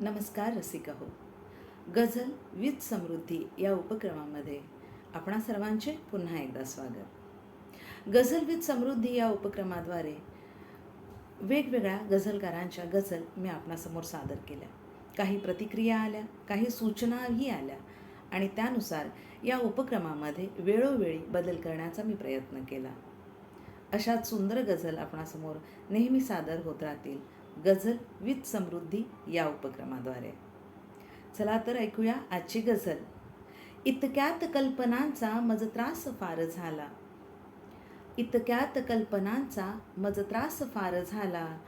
नमस्कार रसिका हो. गझल विथ समृद्धी या उपक्रमामध्ये आपणा सर्वांचे पुन्हा एकदा स्वागत. गझल विथ समृद्धी या उपक्रमाद्वारे वेगवेगळ्या गझलकारांच्या गझल मी आपणासमोर सादर केल्या. काही प्रतिक्रिया आल्या काही सूचनाही आल्या आणि त्यानुसार या उपक्रमामध्ये वेळोवेळी बदल करण्याचा मी प्रयत्न केला. अशाच सुंदर गझल आपणासमोर नेहमी सादर होत राहतील गझल विथ समृद्धी या उपक्रमाद्वारे. चला तर ऐकूया आजची गझल. इतक्यात कल्पनांचा मज त्रास फार झाला. इतक्यात कल्पनांचा मज त्रास फार झाला.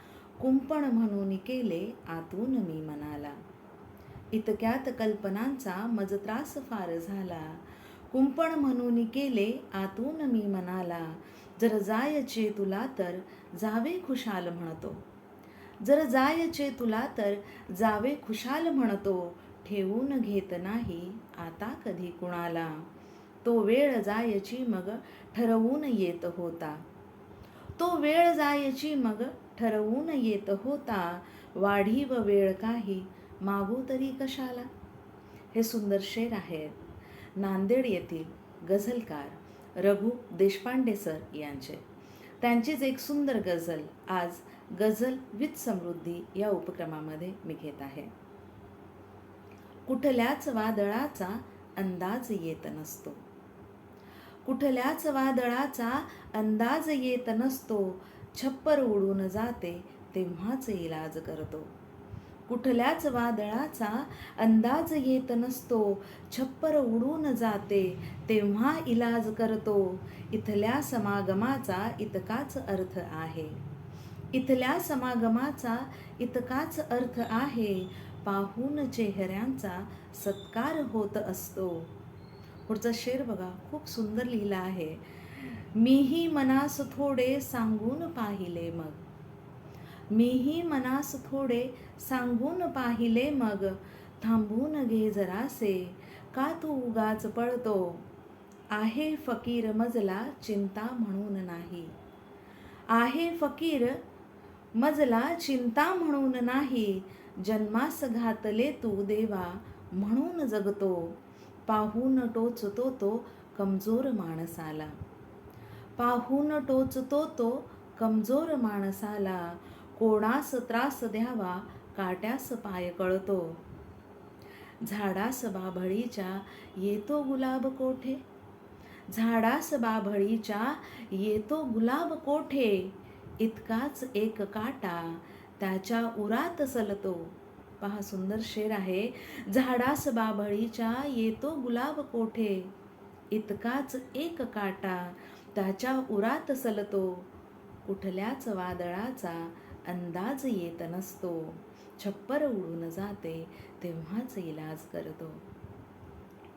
कुंपण म्हणून केले आतून मी मनाला. इतक्यात कल्पनांचा मज त्रास फार झाला. कुंपण म्हणून केले आतून मी मनाला. जर जायचे तुला तर जावे खुशाल म्हणतो. जर जायचे तुला तर जावे खुशाल म्हणतो ठेवून घेत नाही आता कधी कुणाला. तो वेळ जायची मग ठरवून येत होता. तो वेळ जायची मग ठरवून येत होता. वाढीव वेळ काही मागू तरी कशाला? हे सुंदर शेर आहेत. नांदेड येथील गझलकार रघु देशपांडे सर यांचे. त्यांचीच एक सुंदर गझल आज गझल विथ समृद्धी या उपक्रमामध्ये मी घेत आहे. कुठल्याच वादळाचा अंदाज येत नसतो. कुठल्याच वादळाचा अंदाज येत नसतो. छप्पर उडून जाते तेव्हाच इलाज करतो. कुठल्याच वादळाचा अंदाज येत नसतो. छप्पर उडून जाते तेव्हा इलाज करतो. इथल्या समागमाचा इतकाच अर्थ आहे. इथल्या समागमाचा इतकाच अर्थ आहे. पाहून चेहऱ्यांचा सत्कार होत असतो. पुढचा शेर बघा खूप सुंदर लिहिला आहे. मीही मनास थोडे सांगून पाहिले मग. मीही मनास थोडे सांगून पाहिले मग. थांबून घे जरासे. का तू उगाच पळतो? आहे फकीर मजला चिंता म्हणून नाही. आहे फकीर मजला चिंता म्हणून नाही. जन्मास घातले तू देवा म्हणून जगतो. पाहून टोचतो तो कमजोर माणसाला. पाहून टोचतो तो कमजोर माणसाला. कोणास त्रास द्यावा काट्यास पाय कळतो. झाडास बाभळीच्या येतो गुलाब कोठे? झाडास बाभळीच्या येतो गुलाब कोठे? इतकाच एक काटा त्याच्या उरात सलतो. पहा सुंदर शेर आहे. झाडास बाभळीच्या येतो गुलाब कोठे? इतकाच एक काटा त्याच्या उरात सलतो. कुठल्याच वादळाचा अंदाज येत नसतो. छप्पर उडून जाते तेव्हाच इलाज करतो.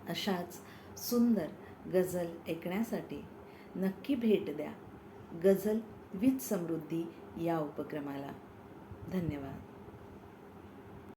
अशाच सुंदर गझल ऐकण्यासाठी नक्की भेट द्या. गझल विथ समृद्धी या उपक्रमाला. धन्यवाद.